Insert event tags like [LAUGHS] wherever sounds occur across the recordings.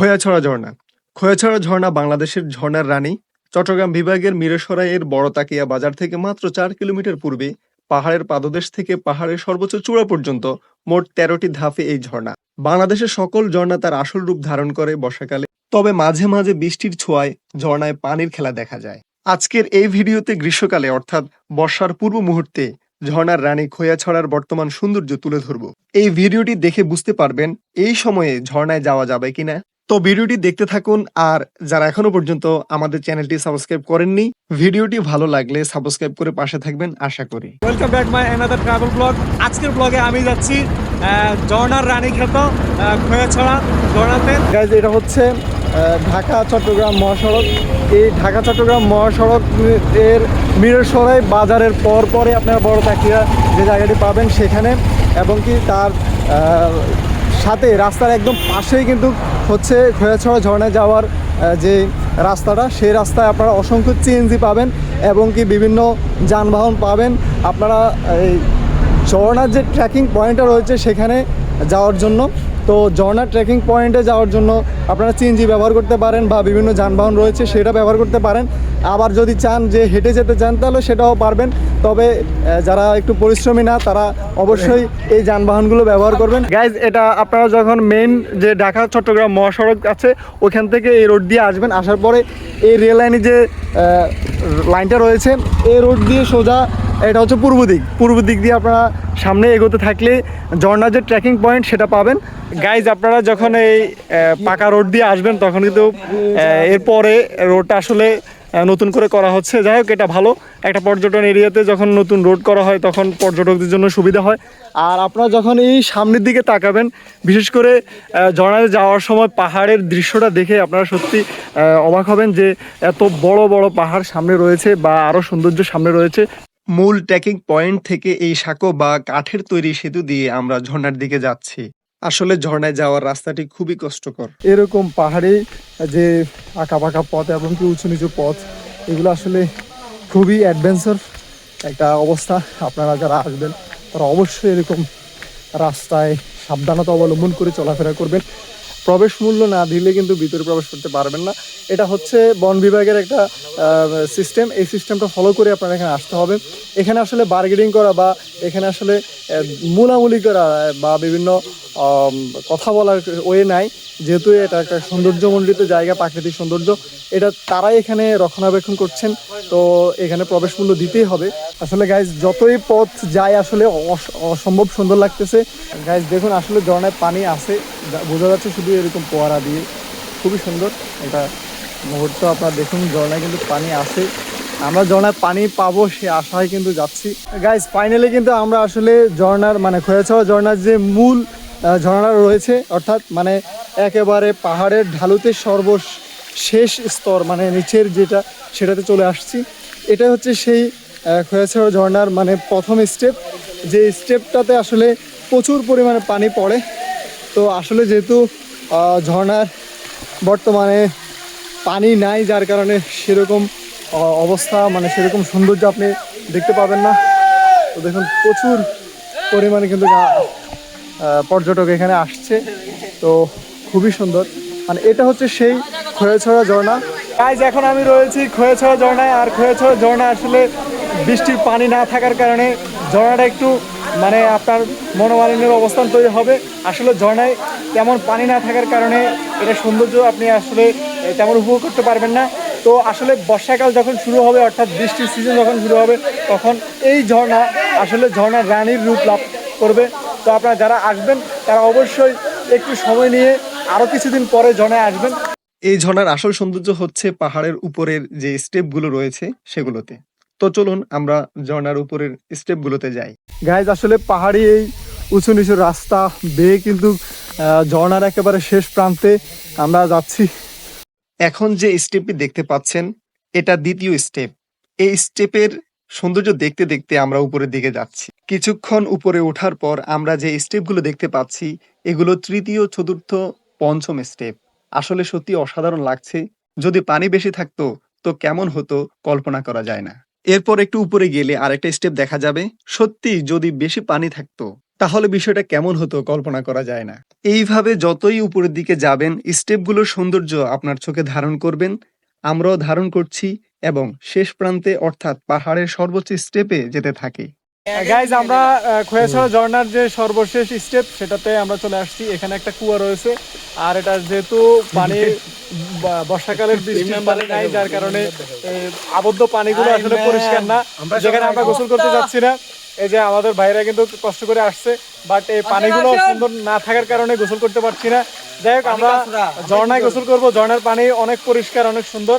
খোয়াছড়া ঝর্ণা। খোয়াছড়া ঝর্ণা বাংলাদেশের ঝর্ণার রানী। চট্টগ্রাম বিভাগের মিরসরাইয়ের বড় তাকিয়া বাজার থেকে মাত্র চার কিলোমিটার পূর্বে পাহাড়ের পাদদেশ থেকে পাহাড়ের সর্বোচ্চ চূড়া পর্যন্ত মোট তেরোটি ধাপে এই ঝর্ণা। বাংলাদেশের সকল ঝর্ণা তার আসল রূপ ধারণ করে বর্ষাকালে, তবে মাঝে মাঝে বৃষ্টির ছোঁয়ায় ঝর্ণায় পানির খেলা দেখা যায়। আজকের এই ভিডিওতে গ্রীষ্মকালে, অর্থাৎ বর্ষার পূর্ব মুহূর্তে, ঝর্ণার রানী খোয়াছড়ার বর্তমান সৌন্দর্য তুলে ধরব। এই ভিডিওটি দেখে বুঝতে পারবেন এই সময়ে ঝর্ণায় যাওয়া যাবে কিনা। তো ভিডিওটি দেখতে থাকুন আর যারা এখনও পর্যন্ত আমাদের চ্যানেলটি সাবস্ক্রাইব করেননি ভিডিওটি ভালো লাগলে সাবস্ক্রাইব করে পাশে থাকবেন আশা করি। Welcome back my another travel blog আজকের ব্লগে আমি যাচ্ছি আহ, ঝর্ণার রানী ক্ষেত খোয়াছড়া ঝর্ণাতে গাইজ এটা হচ্ছে আহ, ঢাকা চট্টগ্রাম মহাসড়ক। এই ঢাকা চট্টগ্রাম মহাসড়ক এর মিরসরাই বাজারের পর পরে আপনারা বড় তাকিয়া যে জায়গাটি পাবেন সেখানে এবং কি তার সাথে রাস্তার একদম পাশেই কিন্তু হচ্ছে খোয়াছড়া ঝর্ণায় যাওয়ার যে রাস্তাটা, সেই রাস্তায় আপনারা অসংখ্য সিএনজি পাবেন এবং কি বিভিন্ন যানবাহন পাবেন। আপনারা এই ঝর্ণার যে ট্রেকিং পয়েন্টটা রয়েছে সেখানে যাওয়ার জন্য, তো ঝর্ণার ট্রেকিং পয়েন্টে যাওয়ার জন্য আপনারা সিএনজি ব্যবহার করতে পারেন বা বিভিন্ন যানবাহন রয়েছে সেটা ব্যবহার করতে পারেন। আবার যদি চান যে হেঁটে যেতে চান, তাহলে সেটাও পারবেন। তবে যারা একটু পরিশ্রমী না, তারা অবশ্যই এই যানবাহনগুলো ব্যবহার করবেন। গাইজ এটা আপনারা যখন মেন যে ঢাকা, চট্টগ্রাম মহাসড়ক আছে ওইখান থেকে এই রোড দিয়ে আসবেন। আসার পরে এই রেল লাইনে যে লাইনটা রয়েছে, এই রোড দিয়ে সোজা এটা হচ্ছে পূর্ব দিক। পূর্ব দিক দিয়ে আপনারা সামনে এগোতে থাকলে ঝর্ণার যে ট্রেকিং পয়েন্ট সেটা পাবেন। গাইজ আপনারা যখন এই পাকা রোড দিয়ে আসবেন, তখন কিন্তু এরপরে রোডটা আসলে নতুন করে করা হচ্ছে। যাই হোক এটা ভালো। একটা পর্যটন এরিয়াতে যখন নতুন রোড করা হয় তখন পর্যটকদের জন্য সুবিধা হয়। আর আপনারা যখন এই সামনের দিকে তাকাবেন বিশেষ করে ঝর্ণায় যাওয়ার সময় পাহাড়ের দৃশ্যটা দেখে আপনারা সত্যি অবাক হবেন যে এত বড় বড় পাহাড় সামনে রয়েছে বা আরও সৌন্দর্য সামনে রয়েছে। মূল ট্রেকিং পয়েন্ট থেকে এই সাঁকো বা কাঠের তৈরি সেতু দিয়ে আমরা ঝর্ণার দিকে যাচ্ছি। আসলে ঝর্ণায় যাওয়ার রাস্তাটি খুবই কষ্টকর। এরকম পাহাড়ে যে আঁকা পাকা পথ এবং কি উঁচু নিচু পথ, এগুলো আসলে খুবই অ্যাডভেঞ্চার একটা অবস্থা আপনারা যারা আসবেন, তারা অবশ্যই এরকম রাস্তায় সাবধানতা অবলম্বন করে চলাফেরা করবেন। প্রবেশ মূল্য না দিলে কিন্তু ভিতরে প্রবেশ করতে পারবেন না। এটা হচ্ছে বন বিভাগের একটা সিস্টেম এই সিস্টেমটা ফলো করে আপনার এখানে আসতে হবে। এখানে আসলে বার্গেনিং করা বা এখানে আসলে মুলামুলি করা বা বিভিন্ন কথা বলার ওয়ে নাই, যেহেতু এটা একটা সৌন্দর্যমণ্ডিত জায়গা, প্রাকৃতিক সৌন্দর্য, এটা তারাই এখানে রক্ষণাবেক্ষণ করছেন, তো এখানে প্রবেশ মূল্য দিতেই হবে। আসলে গাইজ যতই পথ যায়, আসলে অস- অসম্ভব সুন্দর লাগতেছে। গাইজ দেখুন, আসলে ঝর্ণায় পানি আছে বোঝা যাচ্ছে শুধু এরকম পোয়ারা দিয়ে। খুবই সুন্দর এটা মুহূর্ত, আপনার দেখুন, ঝর্ণায় কিন্তু পানি আছে। আমরা ঝর্ণায় পানি পাবো, সে আশায় কিন্তু যাচ্ছি। গাইজ ফাইনালি কিন্তু আমরা আসলে ঝর্ণার মানে খোয়াছড়া ঝর্ণার যে মূল ঝর্ণা রয়েছে, অর্থাৎ মানে একেবারে পাহাড়ের ঢালুতে সর্বশেষ স্তর মানে নিচের যেটা, সেটাতে চলে আসছি। এটা হচ্ছে সেই খোয়াছড়া ঝর্ণার মানে প্রথম স্টেপ যে স্টেপটাতে আসলে প্রচুর পরিমাণে পানি পড়ে। তো আসলে যেহেতু ঝর্ণার বর্তমানে পানি নাই, যার কারণে সেরকম অবস্থা মানে সেরকম সৌন্দর্য আপনি দেখতে পাবেন না। তো দেখুন, প্রচুর পরিমাণে কিন্তু পর্যটক এখানে আসছে। তো খুবই সুন্দর। মানে এটা হচ্ছে সেই খোয়াছড়া ঝর্ণা। গাইজ এখন আমি রয়েছি খোয়াছড়া ঝর্ণায়। আর খোয়াছড়া ঝর্ণা আসলে বৃষ্টির পানি না থাকার কারণে ঝর্ণাটা একটু মানে আপনার মনোমালিন্যের অবস্থান তৈরি হবে। আসলে ঝর্ণায় তেমন পানি না থাকার কারণে এটা সৌন্দর্য আপনি আসলে তেমন উপভোগ করতে পারবেন না। তো আসলে বর্ষাকাল যখন শুরু হবে, অর্থাৎ বৃষ্টির সিজন যখন শুরু হবে, তখন এই ঝর্ণা আসলে ঝর্ণার রানীর রূপ লাভ করবে। তো আপনারা যারা আসবেন তারা অবশ্যই একটু সময় নিয়ে আরও কিছুদিন পরে ঝর্ণায় আসবেন। এই ঝর্ণার আসল সৌন্দর্য হচ্ছে পাহাড়ের উপরের যে স্টেপগুলো রয়েছে সেগুলোতে। তো চলুন আমরা ঝর্ণার উপরের স্টেপগুলোতে যাই। গাইজ আসলে পাহাড়ি এই উঁচু নিচু রাস্তা বেয়ে কিন্তু ঝর্ণার একেবারে শেষ প্রান্তে আমরা যাচ্ছি। এখন যে স্টেপটি দেখতে পাচ্ছেন এটা দ্বিতীয় স্টেপ। এই স্টেপের সৌন্দর্য দেখতে দেখতে আমরা উপরের দিকে যাচ্ছি। কিছুক্ষণ উপরে ওঠার পর আমরা যে স্টেপগুলো দেখতে পাচ্ছি, এগুলো তৃতীয়, চতুর্থ, পঞ্চম স্টেপ। আসলে সত্যি অসাধারণ লাগছে। যদি পানি বেশি থাকতো, তো কেমন হতো কল্পনা করা যায় না। এরপর একটু উপরে গেলে আরেকটা স্টেপ দেখা যাবে। সত্যি যদি বেশি পানি থাকতো, তাহলে বিষয়টা কেমন হতো কল্পনা করা যায় না। এইভাবে যতই উপরের দিকে যাবেন, স্টেপগুলোর সৌন্দর্য আপনার চোখে ধারণ করবেন। আমরাও ধারণ করছি এবং শেষ প্রান্তে অর্থাৎ পাহাড়ের সর্বোচ্চ স্টেপে যেতে থাকি। গাইজ আমরা খোয়াছড়া ঝর্ণার যে সর্বশেষ স্টেপ সেটাতে আমরা চলে আসছি। এখানে একটা কুয়া রয়েছে। আর এটা যেহেতু পানি [LAUGHS] বর্ষাকালের বৃষ্টির পানি নাই যার কারণে আবদ্ধ পানিগুলো আসলে পরিষ্কার না। যেখানে আমরা গোসল করতে যাচ্ছি না। এই যে আমাদের ভাইরা কিন্তু কষ্ট করে আসছে বাট এই পানিগুলো সুন্দর না থাকার কারণে গোসল করতে পারছি না। যাই হোক আমরা ঝর্ণায় গোসল করব। ঝর্ণার পানি অনেক পরিষ্কার অনেক সুন্দর।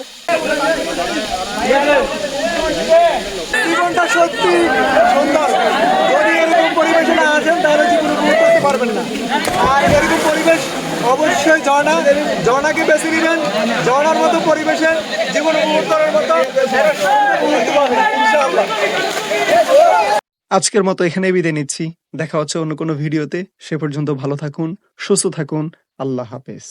জীবনটা সত্যি সুন্দর। যদি এরকম পরিবেশে না আসেন তাহলে জীবন উপভোগ করতে পারবেন না। আর এরকম পরিবেশ অবশ্যই বেছে মতো পরিবেশে জীবন উপভোগ করার মতো আজকের মতো এখানে বিদায় নিচ্ছি। দেখা হচ্ছে অন্য কোনো ভিডিওতে। সে পর্যন্ত ভালো থাকুন, সুস্থ থাকুন। আল্লাহ হাফেজ।